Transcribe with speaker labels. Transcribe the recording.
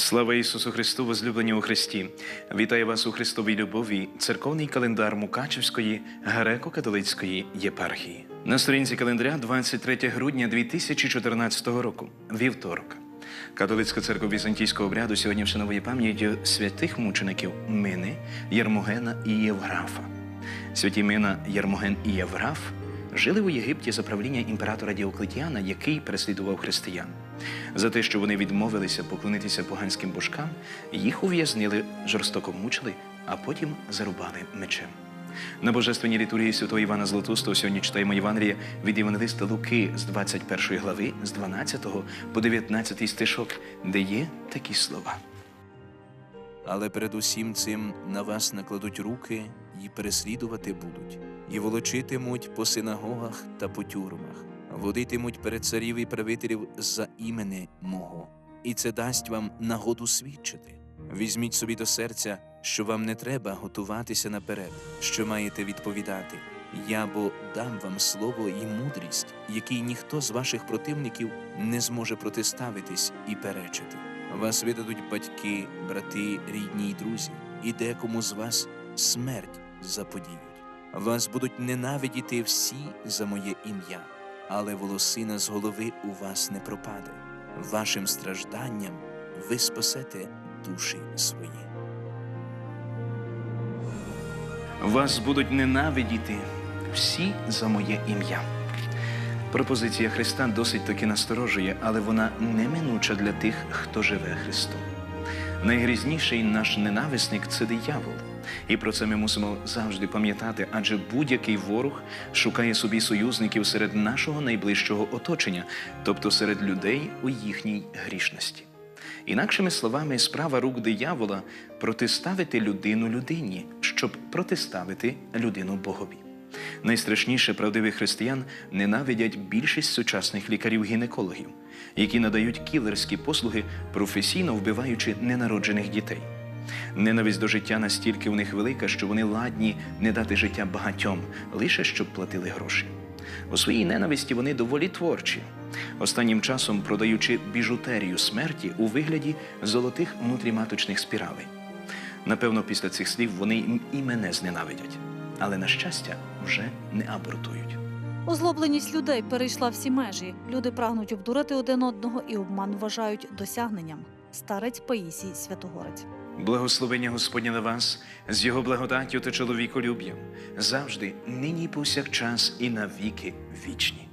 Speaker 1: Слава Ісусу Христу, возлюблені у Христі! Вітаю вас у Христовій любові, церковний календар Мукачівської греко-католицької єпархії. На сторінці календаря 23 грудня 2014 року, вівторок. Католицька церква візантійського обряду сьогодні вшановує пам'яттю святих мучеників Мини, Єрмогена і Євграфа. Святі Мина, Єрмоген і Євграф жили у Єгипті за правління імператора Діоклетіана, який переслідував християн. За те, що вони відмовилися поклонитися поганським божкам, їх ув'язнили, жорстоко мучили, а потім зарубали мечем. На божественній літургії святого Івана Златустого сьогодні читаємо Євангелія від Євангелиста Луки з 21 глави, з 12 по 19 стишок, де є такі слова.
Speaker 2: Але перед усім цим на вас накладуть руки і переслідувати будуть, і волочитимуть по синагогах та по тюрмах, водитимуть перед царів і правителів за імени мого, і це дасть вам нагоду свідчити. Візьміть собі до серця, що вам не треба готуватися наперед, що маєте відповідати. Я бо дам вам слово і мудрість, якій ніхто з ваших противників не зможе протиставитись і перечити. Вас видадуть батьки, брати, рідні й друзі, і декому з вас смерть заподіють. Вас будуть ненавидіти всі за моє ім'я, але волосина з голови у вас не пропаде. Вашим стражданням ви спасете душі свої.
Speaker 1: Вас будуть ненавидіти всі за моє ім'я. Пропозиція Христа досить таки насторожує, але вона неминуча для тих, хто живе Христом. Найгрізніший наш ненависник це диявол. І про це ми мусимо завжди пам'ятати, адже будь-який ворог шукає собі союзників серед нашого найближчого оточення, тобто серед людей у їхній грішності. Інакшими словами, справа рук диявола протиставити людину людині, щоб протиставити людину Богові. Найстрашніше правдивих християн ненавидять більшість сучасних лікарів-гінекологів, які надають кілерські послуги, професійно вбиваючи ненароджених дітей. Ненависть до життя настільки в них велика, що вони ладні не дати життя багатьом, лише щоб платили гроші. У своїй ненависті вони доволі творчі, останнім часом продаючи біжутерію смерті у вигляді золотих внутріматочних спіралей. Напевно, після цих слів вони і мене зненавидять, але на щастя вже не абортують.
Speaker 3: Озлобленість людей перейшла всі межі. Люди прагнуть обдурити один одного і обман вважають досягненням. Старець Паїсій Святогорець.
Speaker 1: Благословення Господня на вас з його благодаттю та чоловіколюб'ям завжди, нині повсякчас і навіки вічні.